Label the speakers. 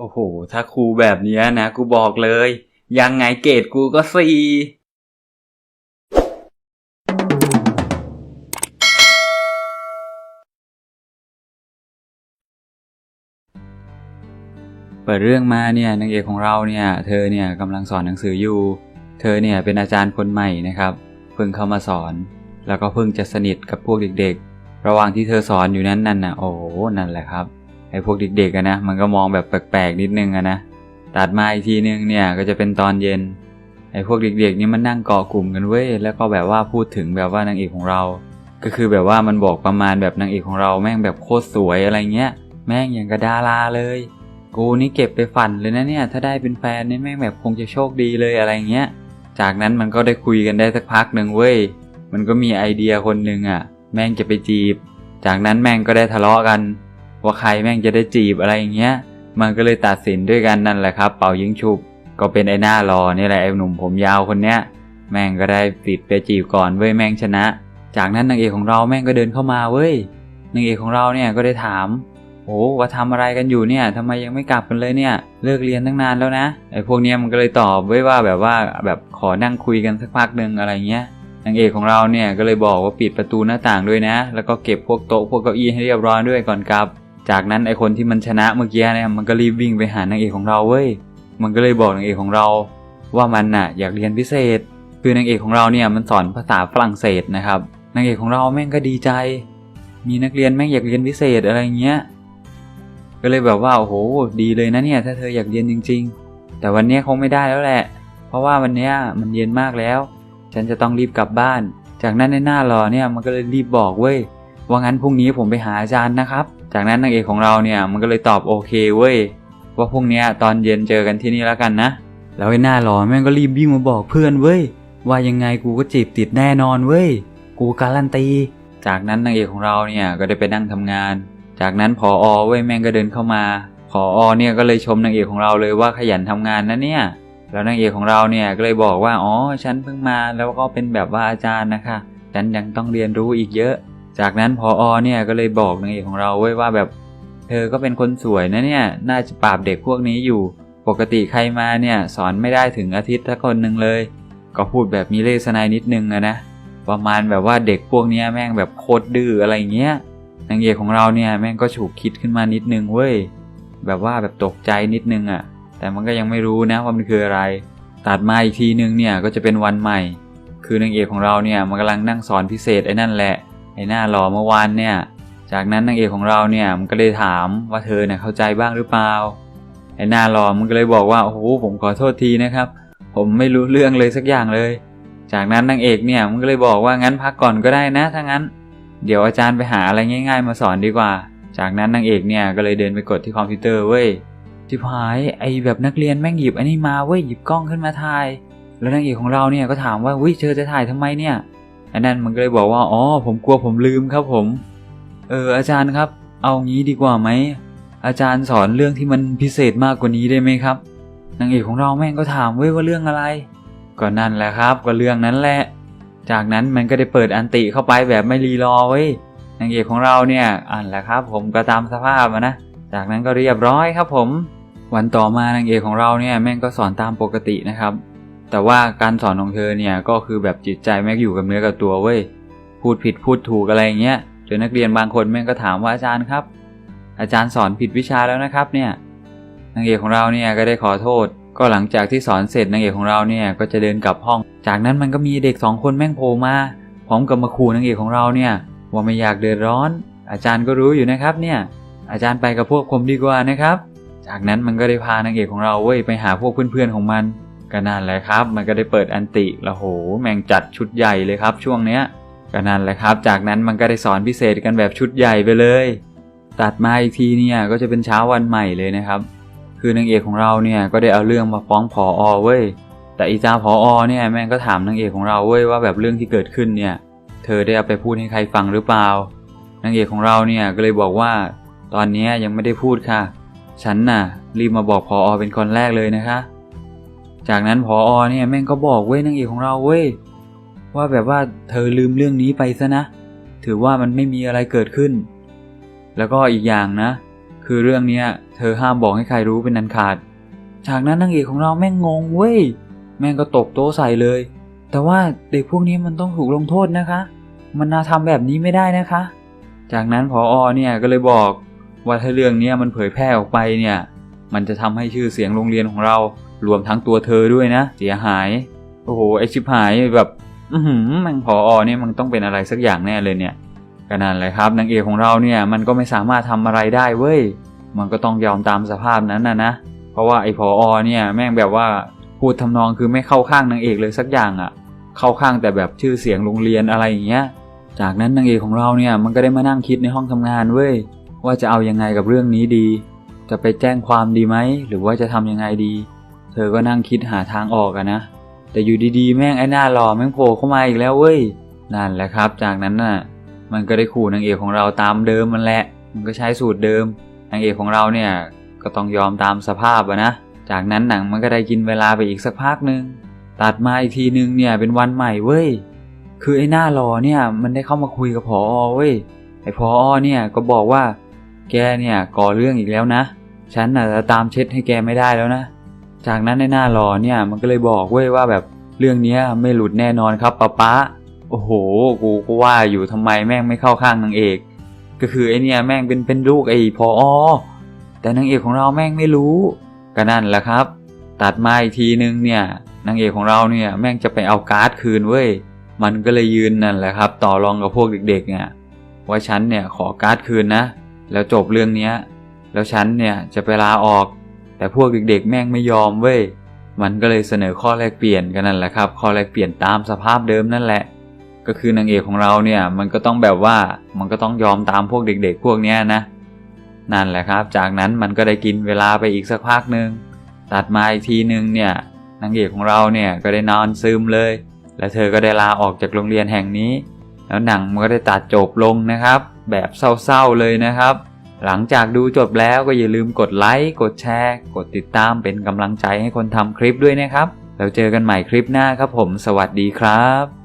Speaker 1: โอ้โห ถ้าครูแบบนี้นะ กูบอกเลย ยังไงเกรดกูก็สี่เปิดเรื่องมาเนี่ยนางเอกของเราเนี่ยเธอเนี่ยกำลังสอนหนังสืออยู่ เธอเนี่ยเป็นอาจารย์คนใหม่นะครับ เพิ่งเข้ามาสอน แล้วก็เพิ่งจะสนิทกับพวกเด็กๆ ระหว่างที่เธอสอนอยู่นั้นนั่นน่ะโอ้โหนั่นแหละครับ ไอ้พวกเด็กๆอะนะมันก็มองแบบแปลกๆนิดนึงอะนะตัดมาอีกทีนึงเนี่ยก็จะเป็นตอนเย็นไอ้พวกเด็กๆนี่มันนั่งเกาะกลุ่มกันเว้ยแล้วก็แบบว่าพูดถึงแบบว่านางเอกของเรา ก็คือแบบว่ามันบอกประมาณแบบนางเอกของเราแม่งแบบโคตรสวยอะไรเงี้ย แม่งอย่างกับดาราเลย กูนี่เก็บไปฝันเลยนะเนี่ย ถ้าได้เป็นแฟนนี่แม่งแบบคงจะโชคดีเลยอะไรเงี้ย จากนั้นมันก็ได้คุยกันได้สักพักหนึ่งเว้ยมันก็มีไอเดียคนหนึ่งอะ แม่งจะไปจีบ จากนั้นแม่งก็ได้ทะเลาะกัน ว่าใครแม่งจะได้จีบอะไรอย่างเงี้ย มันก็เลยตัดสินด้วยกันนั่นแหละครับ เป่ายิงฉุบ ก็เป็นไอ้หน้ารอนี่แหละไอ้หนุ่มผมยาวคนเนี้ย แม่งก็ได้ติดไปจีบก่อนเว้ยแม่งชนะ จากนั้นนางเอกของเราแม่งก็เดินเข้ามาเว้ย นางเอกของเราเนี่ยก็ได้ถามโอ้ว่าทำอะไรกันอยู่เนี่ยทำไมยังไม่กลับกันเลยเนี่ย เลิกเรียนตั้งนานแล้วนะไอ้พวกเนี้ยมันก็เลยตอบไว้ว่าแบบว่าแบบขอนั่งคุยกันสักพักหนึ่งอะไรเงี้ยนางเอกของเราเนี่ยก็เลยบอกว่าปิดประตูหน้าต่างด้วยนะ แล้วก็เก็บพวกโต๊ะพวกเก้าอี้ให้เรียบร้อยด้วยก่อนกลับ จากนั้นไอคนที่มันชนะเมื่อกี้เนี่ยมันก็รีบวิ่งไปหานางเอกของเราเว้ย มันก็เลยบอกนางเอกของเรา ว่ามันน่ะอยากเรียนพิเศษ คือนางเอกของเราเนี่ยมันสอนภาษาฝรั่งเศสนะครับนางเอกของเราแม่งก็ดีใจ มีนักเรียนแม่งอยากเรียนพิเศษอะไรเงี้ย ก็เลยแบบว่าโอ้โหดีเลยนะเนี่ยถ้าเธออยากเรียนจริง ๆ แต่วันนี้คงไม่ได้แล้วแหละ เพราะว่าวันนี้มันเย็นมากแล้ว ฉันจะต้องรีบกลับบ้าน จากนั้นในหน้ารอเนี่ยมันก็เลยรีบบอกเว้ยว่างั้นพรุ่งนี้ผมไปหาอาจารย์นะครับ จากนั้นนางเอกของเราเนี่ยมันก็เลยตอบโอเคเว้ยว่าพรุ่งเนี้ยตอนเย็นเจอกันที่นี่แล้วกันนะ แล้วไอ้หน้ารอแม่งก็รีบวิ่งมาบอกเพื่อนเว้ยว่ายังไงกูก็จีบติดแน่นอนเว้ยกูการันตี จากนั้นนางเอกของเราเนี่ยก็ได้ไปนั่งทำงาน จากนั้นพออเว้ยแม่งก็เดินเข้ามาพออเนี่ยก็เลยชมนางเอกของเราเลยว่าขยันทำงานนะเนี่ยแล้วนางเอกของเราเนี่ยก็เลยบอกว่าอ๋อฉันเพิ่งมาแล้วก็เป็นแบบว่าอาจารย์นะคะฉันยังต้องเรียนรู้อีกเยอะ จากนั้นพออเนี่ยก็เลยบอกนางเอกของเราไว้ยว่าแบบ เธอก็เป็นคนสวยนะเนี่ย น่าจะปราบเด็กพวกนี้อยู่ ปกติใครมาเนี่ยสอนไม่ได้ถึงอาทิตย์ละคนหนึ่งเลย ก็พูดแบบมีเลสนายนิดนึงอะนะ ประมาณแบบว่าเด็กพวกนี้แม่งแบบโคตรดื้ออะไรเงี้ย นางเอกของเราเนี่ยแม่งก็ฉุกคิดขึ้นมานิดนึงเว้ย แบบว่าแบบตกใจนิดนึงอะแต่มันก็ยังไม่รู้นะว่ามันคืออะไร ตัดมาอีกทีนึงเนี่ยก็จะเป็นวันใหม่ คือนางเอกของเราเนี่ยมันกำลังนั่งสอนพิเศษไอ้นั่นแหละ ไอ้หน้าหล่อเมื่อวานเนี่ย จากนั้นนางเอกของเราเนี่ยมันก็เลยถามว่าเธอเนี่ยเข้าใจบ้างหรือเปล่า ไอ้หน้าหล่อมันก็เลยบอกว่าโอ้โหผมขอโทษทีนะครับ ผมไม่รู้เรื่องเลยสักอย่างเลย จากนั้นนางเอกเนี่ยมันก็เลยบอกว่างั้นพักก่อนก็ได้นะถ้างั้น เดี๋ยวอาจารย์ไปหาอะไรง่าย ๆ มาสอนดีกว่า จากนั้นนางเอกเนี่ยก็เลยเดินไปกดที่คอมพิวเตอร์เว้ยจิบหายไอแบบนักเรียนแม่งหยิบอันนี้มาเว้ยหยิบกล้องขึ้นมาถ่าย แล้วนางเอกของเราเนี่ยก็ถามว่าวิเธอจะถ่ายทำไมเนี่ย อันนั้นมันก็เลยบอกว่าอ๋อผมกลัวผมลืมครับผม เอออาจารย์ครับ เอางี้ดีกว่าไหมอาจารย์สอนเรื่องที่มันพิเศษมากกว่านี้ได้ไหมครับนางเอกของเราแม่งก็ถามเว้ยว่าเรื่องอะไร ก็นั่นแหละครับ ก็เรื่องนั้นแหละ จากนั้นมันก็ได้เปิดอันติเข้าไปแบบไม่รีรอเว้ยนางเอกของเราเนี่ยอ่านแหละครับ ผมก็ตามสภาพนะจากนั้นก็เรียบร้อยครับผม วันต่อมานางเอกของเราเนี่ยแม่งก็สอนตามปกตินะครับ แต่ว่าการสอนของเธอเนี่ยก็คือแบบจิตใจแม่งอยู่กับเนื้อกับตัวเว้ย พูดผิดพูดถูกอะไรอย่างเงี้ยจนนักเรียนบางคนแม่งก็ถามว่าอาจารย์ครับ อาจารย์สอนผิดวิชาแล้วนะครับเนี่ยนางเอกของเราเนี่ยก็ได้ขอโทษ ก็หลังจากที่สอนเสร็จนางเอกของเราเนี่ยก็จะเดินกลับห้อง จากนั้นมันก็มีเด็กสองคนแม่งโผล่มาพร้อมกับมาขู่นางเอกของเราเนี่ยว่าไม่อยากเดือดร้อน อาจารย์ก็รู้อยู่นะครับเนี่ยอาจารย์ไปกับพวกผมดีกว่านะครับ จากนั้นมันก็ได้พานางเอกของเราเว้ยไปหาพวกเพื่อนๆของมัน ก็นั่นแหละครับ มันก็ได้เปิดอันติแล้วโห แม่งจัดชุดใหญ่เลยครับ ช่วงเนี้ยก็นั่นแหละครับ จากนั้นมันก็ได้สอนพิเศษกันแบบชุดใหญ่ไปเลย ตัดมาอีกทีเนี่ยก็จะเป็นเช้าวันใหม่เลยนะครับ คือนางเอกของเราเนี่ยก็ได้เอาเรื่องมาฟ้องผออเว้ย แต่อีจ้าผออเนี่ยแม่งก็ถามนางเอกของเราเว้ยว่าแบบเรื่องที่เกิดขึ้นเนี่ย เธอได้เอาไปพูดให้ใครฟังหรือเปล่านางเอกของเราเนี่ยก็เลยบอกว่า ตอนนี้ยังไม่ได้พูดค่ะ ฉันน่ะ รีบมาบอกพออเป็นคนแรกเลยนะคะ จากนั้นพออเนี่ยแม่งก็บอกเว้ยนางเอกของเราเว้ยว่าแบบว่าเธอลืมเรื่องนี้ไปซะนะ ถือว่ามันไม่มีอะไรเกิดขึ้น แล้วก็อีกอย่างนะ คือเรื่องเนี้ยเธอห้ามบอกให้ใครรู้เป็นนันขาด จากนั้นนางเอกของเราแม่งงงเว้ยแม่งก็ตบโต๊ะใส่เลย แต่ว่าเด็กพวกนี้มันต้องถูกลงโทษนะคะ มันนาทำแบบนี้ไม่ได้นะคะ จากนั้นพออเนี่ยก็เลยบอกว่าถ้าเรื่องนี้มันเผยแพร่ออกไปเนี่ย มันจะทำให้ชื่อเสียงโรงเรียนของเรา รวมทั้งตัวเธอด้วยนะ เสียหาย โอ้โหไอชิบหายแบบ อือหือมันพออเนี่ยมันต้องเป็นอะไรสักอย่างแน่เลยเนี่ยก็นั่นแหละครับนางเอกของเราเนี่ยมันก็ไม่สามารถทำอะไรได้เว้ยมันก็ต้องยอมตามสภาพนั้นนะนะเพราะว่าไอ้พออเนี่ยแม่งแบบว่าพูดทำนองคือไม่เข้าข้างนางเอกเลยสักอย่างอะ่ะ เข้าข้างแต่แบบชื่อเสียงโรงเรียนอะไรอย่างเงี้ย จากนั้นนางเอกของเราเนี่ยมันก็ได้มานั่งคิดในห้องทำงานเว้ยว่าจะเอายังไงกับเรื่องนี้ดี จะไปแจ้งความดีไหมหรือว่าจะทำยังไงดี เธอก็นั่งคิดหาทางออกอะนะ แต่อยู่ดีๆ แม่งไอ้หน้าหล่อแม่งโผล่เข้ามาอีกแล้วเว้ย นั่นแหละครับ จากนั้นน่ะ มันก็ได้ขู่นางเอกของเราตามเดิมมันแหละ มันก็ใช้สูตรเดิม นางเอกของเราเนี่ยก็ต้องยอมตามสภาพอะนะ จากนั้นหนังมันก็ได้กินเวลาไปอีกสักพักหนึ่งตัดมาอีกทีนึงเนี่ยเป็นวันใหม่เว้ย คือไอ้หน้าหล่อเนี่ยมันได้เข้ามาคุยกับพอเว้ย ไอ้พอเนี่ยก็บอกว่า แกเนี่ยก่อเรื่องอีกแล้วนะ ฉันน่ะจะตามเช็ดให้แกไม่ได้แล้วนะ จากนั้นในหน้าหลอเนี่ยมันก็เลยบอกเว้ยว่าแบบเรื่องเนี้ยไม่หลุดแน่นอนครับป๊าป๊าโอ้โห กูก็ว่าอยู่ทำไมแม่งไม่เข้าข้างนางเอก ก็คือไอเนี่ยแม่งเป็นเป็นลูกไอพออแต่นางเอกของเราแม่งไม่รู้ก็นั่นแหละครับ ตัดมาอีกทีนึงเนี่ยนางเอกของเราเนี่ยแม่งจะไปเอาการ์ดคืนเว้ยมันก็เลยยืนนั่นแหละครับ ต่อรองกับพวกเด็กๆเนี่ยว่าฉันเนี่ยขอการ์ดคืนนะ แล้วจบเรื่องเนี้ยแล้วฉันเนี่ยจะไปลาออก แต่พวกเด็กๆแม่งไม่ยอมเว้ย มันก็เลยเสนอข้อแลกเปลี่ยนกันนั่นแหละครับ ข้อแลกเปลี่ยนตามสภาพเดิมนั่นแหละ ก็คือนางเอกของเราเนี่ยมันก็ต้องแบบว่ามันก็ต้องยอมตามพวกเด็ก ๆ พวกเนี้ยนะ นั่นแหละครับ จากนั้นมันก็ได้กินเวลาไปอีกสักพักหนึ่งตัดมาอีกทีหนึ่งเนี่ยนางเอกของเราเนี่ยก็ได้นอนซึมเลย และเธอก็ได้ลาออกจากโรงเรียนแห่งนี้ แล้วหนังมันก็ได้ตัดจบลงนะครับ แบบเศร้าๆเลยนะครับ หลังจากดูจบแล้วก็อย่าลืมกดไลค์กดแชร์ กดติดตามเป็นกำลังใจให้คนทำคลิปด้วยนะครับ แล้วเจอกันใหม่คลิปหน้าครับผม สวัสดีครับ